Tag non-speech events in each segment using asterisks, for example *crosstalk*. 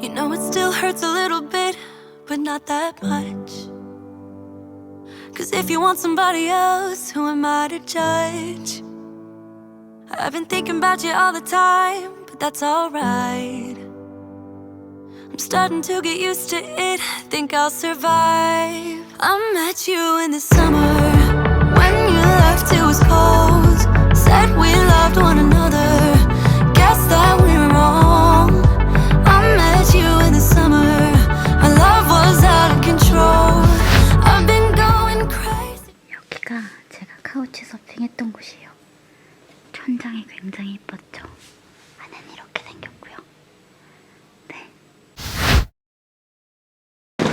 You know it still hurts a little bit, but not that much. Cause if you want somebody else, who am I to judge? I've been thinking about you all the time, but that's alright. I'm starting to get used to it, think I'll survive. I met you in the summer when you left, it was cold. Said we 서핑했던 곳이에요. 천장이 굉장히 이뻤죠. 안에는 이렇게 생겼고요. 네.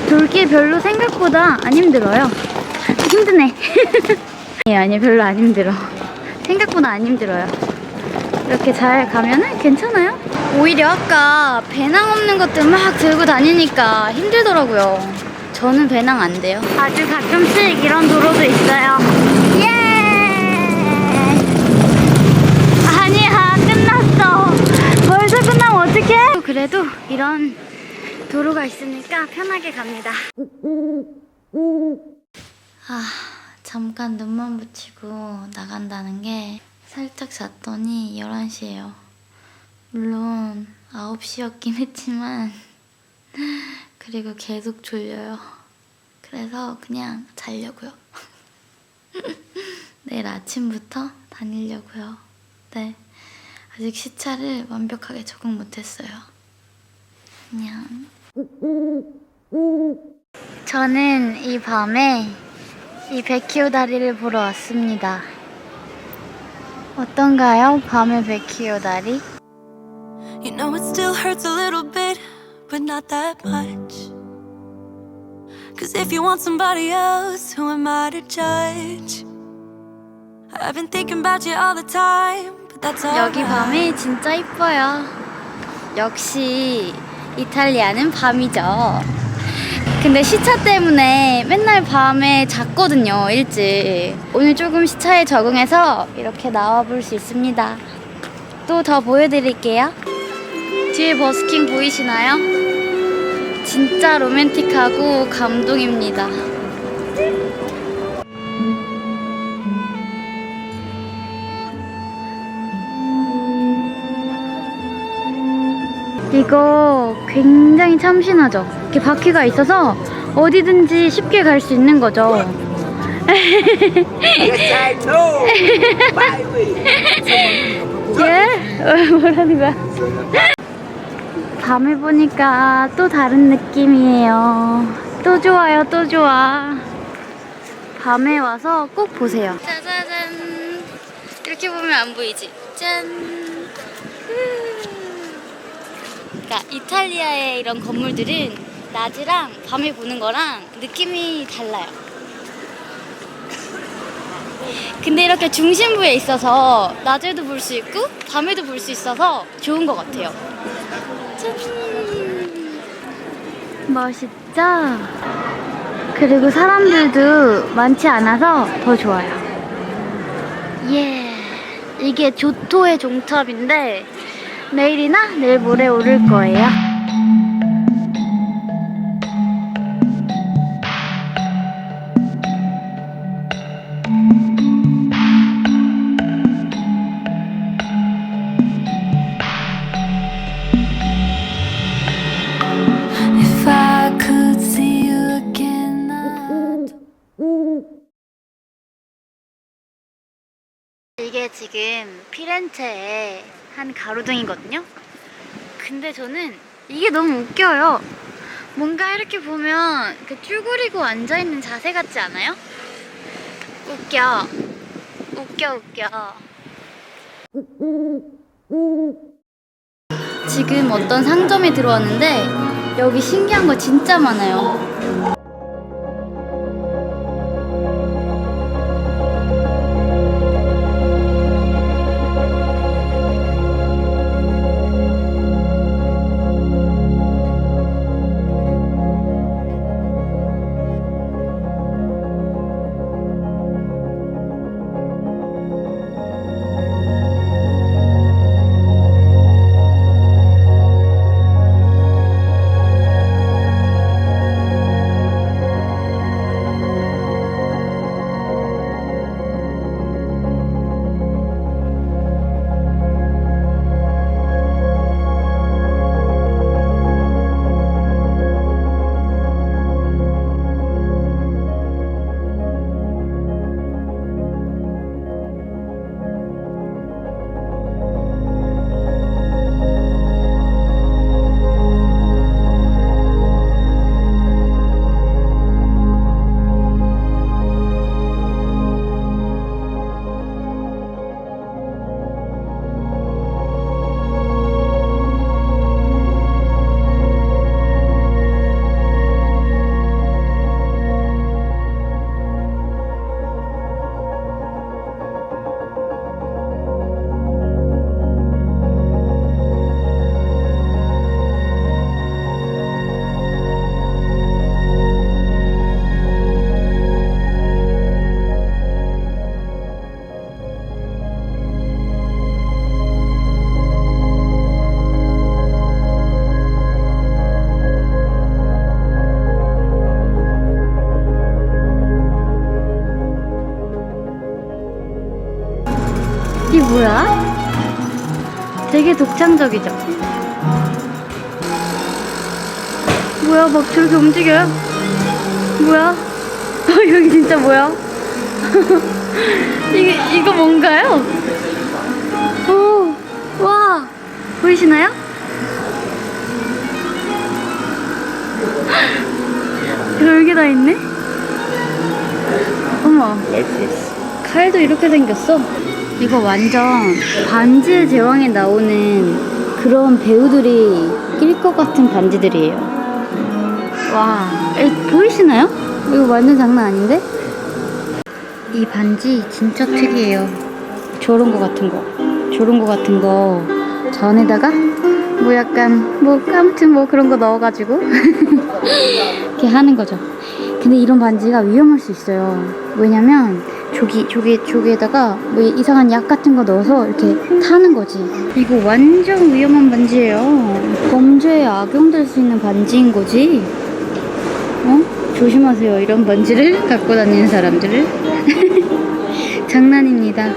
돌기 별로 생각보다 안 힘들어요. 힘드네. 아니, *laughs* 아니, 별로 안 힘들어. 생각보다 안 힘들어요. 이렇게 잘 가면은 괜찮아요. 오히려 아까 배낭 없는 것들 막 들고 다니니까 힘들더라고요. 저는 배낭 안 돼요. 아주 가끔씩 이런 도로도 있어요. 예! 아니야, 끝났어. 벌써 끝나면 어떡해? 그래도 이런 도로가 있으니까 편하게 갑니다. 아, 잠깐 눈만 붙이고 나간다는 게 살짝 잤더니 11시예요. 물론 9시였긴 *laughs* 했지만 그리고 계속 졸려요. 그래서 그냥 자려고요. *laughs* 내일 아침부터 다니려고요. 네. 아직 시차를 완벽하게 적응 못했어요. 그냥. 저는 이 밤에 이 백희오 다리를 보러 왔습니다. 어떤가요? 밤의 백희오 다리? You know it still hurts a little bit, but not that much. Cause if you want somebody else, who am I to judge? I've been thinking about you all the time, but that's all. 여기 밤이 진짜 이뻐요. 역시 이탈리아는 밤이죠. 근데 시차 때문에 맨날 밤에 잤거든요, 일찍. 오늘 조금 시차에 적응해서 이렇게 나와 볼 수 있습니다. 또 더 보여드릴게요. 뒤에 버스킹 보이시나요? 진짜 로맨틱하고 감동입니다. 이거 굉장히 참신하죠? 이렇게 바퀴가 있어서 어디든지 쉽게 갈 수 있는 거죠. 예? 뭐라는 거야? 밤에 보니까 또 다른 느낌이에요. 또 좋아요, 또 좋아. 밤에 와서 꼭 보세요. 짜자잔. 이렇게 보면 안 보이지? 짠. 그러니까 이탈리아의 이런 건물들은 낮이랑 밤에 보는 거랑 느낌이 달라요. 근데 이렇게 중심부에 있어서 낮에도 볼 수 있고 밤에도 볼 수 있어서 좋은 것 같아요. 짠! 멋있죠? 그리고 사람들도 많지 않아서 더 좋아요. 예. 이게 조토의 종탑인데 내일이나 내일 모레 오를 거예요. 이게 지금 피렌체의 한 가로등이거든요. 근데 저는 이게 너무 웃겨요. 뭔가 이렇게 보면 그 쭈그리고 앉아있는 자세 같지 않아요? 웃겨. 웃겨, 웃겨. 지금 어떤 상점에 들어왔는데 여기 신기한 거 진짜 많아요. 되게 독창적이죠? 뭐야, 막 저렇게 움직여요? 뭐야? *laughs* 어, 여기 진짜 뭐야? *laughs* 이게, 이거 뭔가요? 오, 와, 보이시나요? *gasps* 별게 다 있네? 어머. 칼도 이렇게 생겼어. 이거 완전 반지의 제왕에 나오는 그런 배우들이 낄 것 같은 반지들이에요. 와, 에, 보이시나요? 이거 완전 장난 아닌데? 이 반지 진짜 특이해요. 저런 거 같은 거. 저런 거 같은 거 전에다가 뭐 약간 뭐 아무튼 뭐 그런 거 넣어가지고 *laughs* 이렇게 하는 거죠. 근데 이런 반지가 위험할 수 있어요. 왜냐면 조기 조기 조기에다가 뭐 이상한 약 같은 거 넣어서 이렇게 타는 거지. 이거 완전 위험한 반지예요. 범죄에 악용될 수 있는 반지인 거지. 어? 조심하세요. 이런 반지를 *laughs* 갖고 다니는 사람들을. *laughs* 장난입니다.